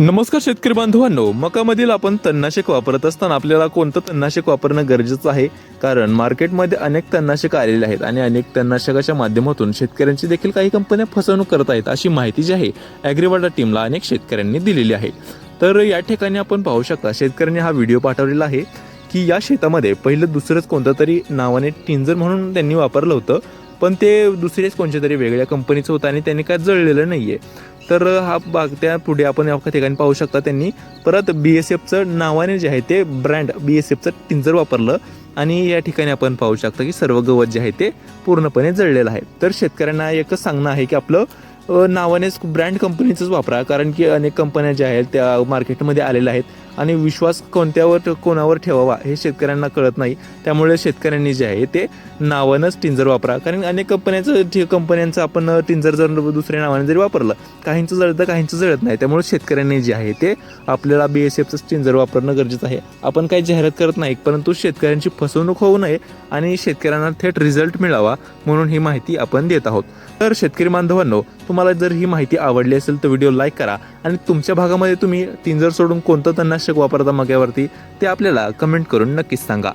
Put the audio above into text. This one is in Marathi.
नमस्कार शेतकरी बांधवांनो मकामधील आपण तणनाशक वापरत असताना आपल्याला कोणतं तणनाशक वापरणं गरजेचं आहे? कारण मार्केटमध्ये अनेक तणनाशक आलेले आहेत आणि अनेक तणनाशकाच्या माध्यमातून शेतकऱ्यांची देखील काही कंपन्या फसवणूक करत आहेत अशी माहिती जी आहे ॲग्रीवाडा टीमला अनेक शेतकऱ्यांनी दिलेली आहे. तर या ठिकाणी आपण पाहू शकता शेतकऱ्यांनी हा व्हिडिओ पाठवलेला आहे की या शेतामध्ये पहिलं दुसरंच कोणतं तरी नावाने टिंजर म्हणून त्यांनी वापरलं होतं पण ते दुसरेच कोणत्या तरी वेगळ्या कंपनीचं होतं आणि त्यांनी काय जळलेलं नाही आहे तर हा भाग त्या पुढे आपण या ठिकाणी पाहू शकता त्यांनी. परत बी एस एफचं नावाने जे आहे ते ब्रँड बी एस एफचं टिंजर वापरलं. आणि या ठिकाणी आपण पाहू शकता की सर्व गवत जे आहे ते पूर्णपणे जळलेलं आहे. तर शेतकऱ्यांना एकच सांगणं आहे की आपलं नावानेच ब्रँड कंपनीचंच वापरा. कारण की अनेक कंपन्या ज्या आहेत त्या मार्केटमध्ये आलेल्या आहेत. आणि विश्वास कोणत्यावर कोणावर ठेवावा हे शेतकऱ्यांना कळत नाही. त्यामुळे शेतकऱ्यांनी जे आहे ते नावानंच टिंजर वापरा. कारण अनेक कंपन्यांचं ठे- कंपन्यांचं आपण टिंजर जर दुसऱ्या नावाने जरी वापरलं काहींचं जळतं काहींचं जळत नाही. त्यामुळे शेतकऱ्यांनी जे आहे ते आपल्याला बी एस एफचं टिंजर वापरणं गरजेचं आहे. आपण काही जाहिरात करत नाही परंतु शेतकऱ्यांची फसवणूक होऊ नये आणि शेतकऱ्यांना थेट रिझल्ट मिळावा म्हणून ही माहिती आपण देत आहोत. तर शेतकरी बांधवांनो तुम्हाला जर ही माहिती आवडली असेल तर व्हिडिओ लाईक करा आणि तुमच्या भागामध्ये तुम्ही टिंजर सोडून कोणतं त्यांना तणनाशक वापरता मग्यावरती ते आपल्याला कमेंट करून नक्कीच सांगा.